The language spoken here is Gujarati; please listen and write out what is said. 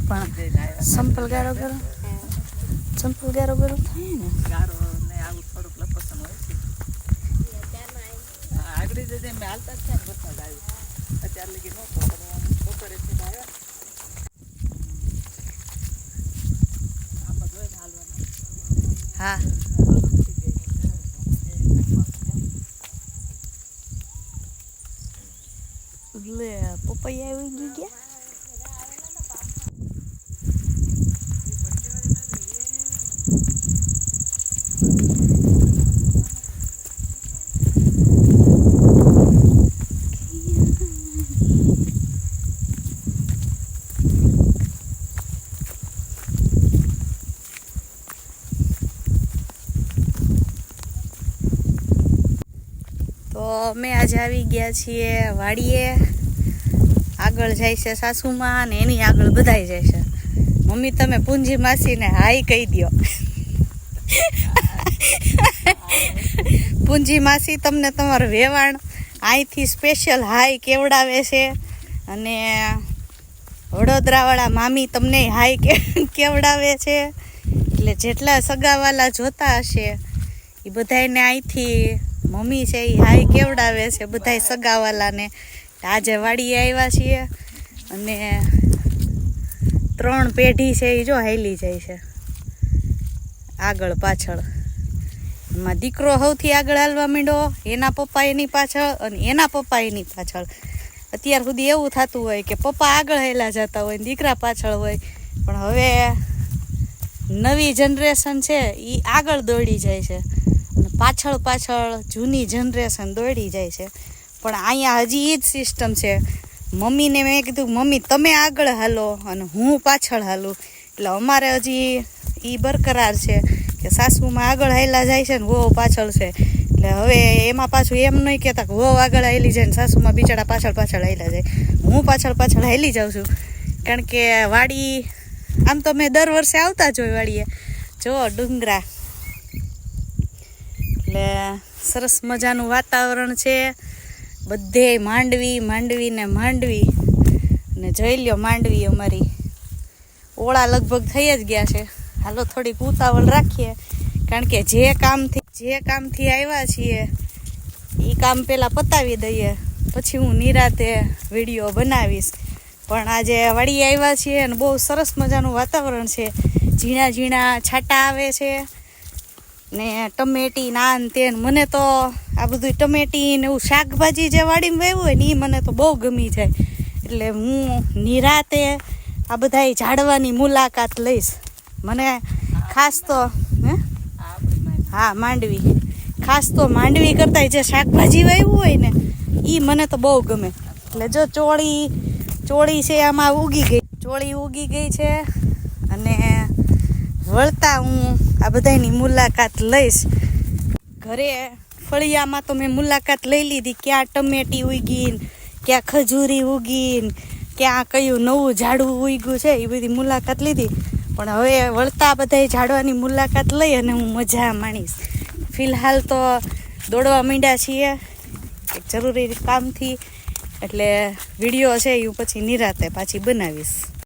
પણ સંપલ ગારો ગારો. સંપલ ગારો ગારો થાય ને? ગારો ને આવું થોડુંક લપસણ હોય છે. આગળ જે જેમ હાલતા જ છે ને વરસાદ આવ્યો અત્યારે લગી નહોતો પણ આમ બપોરે થી તો આવ્યો જોઈને હા. લે પપૈયા આવી ગઈ ગયા? અમે આજે આવી ગયા છીએ વાડીએ. આગળ જાય છે સાસુમાં અને એની આગળ બધાય જાય છે. મમ્મી, તમે પૂંજી માસીને હાઈ કહી દ્યો. પૂંજી માસી તમને તમારું વેવાણ અહીંથી સ્પેશિયલ હાઈ કેવડાવે છે અને વડોદરાવાળા મામી તમને હાઈ કેવડાવે છે. એટલે જેટલા સગાવાલા જોતા હશે એ બધાયને અહીંથી મમ્મી છે એ હાઈ કેવડાવે છે બધાય સગાવાલાને. આજે વાડીએ આવ્યા છીએ અને ત્રણ પેઢી છે એ જો હાલી જાય છે. આગળ પાછળ. એમાં દીકરો સૌથી આગળ હાલવા માંડ્યો, એના પપ્પા એની પાછળ અને એના પપ્પા એની પાછળ. અત્યાર સુધી એવું થતું હોય કે પપ્પા આગળ હેલા જતા હોય દીકરા પાછળ હોય. પણ હવે નવી જનરેશન છે એ આગળ દોડી જાય છે. પાછળ પાછળ જૂની જનરેશન દોડી જાય છે. પણ અહીંયા હજી એ જ સિસ્ટમ છે. મમ્મીને મેં કીધું, મમ્મી, તમે આગળ હાલો અને હું પાછળ હાલું. એટલે અમારે હજી એ બરકરાર છે કે સાસુમાં આગળ હાલ્યા જાય છે ને વહુ પાછળ છે. એટલે હવે એમાં પાછું એમ નહીં કહેતા કે વહુ આગળ હાલી જાય ને સાસુમાં બિચારા પાછળ પાછળ હાલ્યા જાય. હું પાછળ પાછળ હાલી જાઉં છું. કારણ કે વાડી, આમ તો મેં દર વર્ષે આવતા જ હોય વાડીએ. જો ડુંગરા. એટલે સરસ મજાનું વાતાવરણ છે. બધે માંડવી માંડવી. ને માંડવી અને જોઈ લ્યો માંડવી અમારી. ઓળા લગભગ થઈ જ ગયા છે. હાલો થોડીક ઉતાવળ રાખીએ. કારણ કે જે કામથી જે કામથી આવ્યા છીએ એ કામ પહેલાં પતાવી દઈએ. પછી હું નિરાતે વીડિયો બનાવીશ. પણ આજે વળી આવ્યા છીએ અને બહુ સરસ મજાનું વાતાવરણ છે. ઝીણા ઝીણા છાંટા આવે છે. ને ટમેટી નાન તે મને તો આ બધું ટમેટી ને એવું શાકભાજી જે વાડીમાં વાવ્યું હોય ને એ મને તો બહુ ગમી જાય. એટલે હું નિરાતે આ બધા ઝાડવાની મુલાકાત લઈશ. મને ખાસ તો, હે? હા, માંડવી. ખાસ તો માંડવી કરતા જે શાકભાજી વાવ્યું હોય ને એ મને તો બહુ ગમે. એટલે જો ચોળી ચોળી છે આમાં ઉગી ગઈ. ચોળી ઉગી ગઈ છે અને વળતા હું આ બધાની મુલાકાત લઈશ. ઘરે ફળિયામાં તો મેં મુલાકાત લઈ લીધી. ક્યાં ટમેટી ઉગી ક્યાં ખજૂરી ઉગી ક્યાં કયું નવું ઝાડવું ઉગ્યું છે, એ બધી મુલાકાત લીધી. પણ હવે વળતા બધા ઝાડવાની મુલાકાત લઈ અને હું મજા માણીશ. ફિલહાલ તો દોડવા માંડ્યા છીએ. જરૂરી કામથી. એટલે વીડિયો છે એ પછી નિરાતે પાછી બનાવીશ.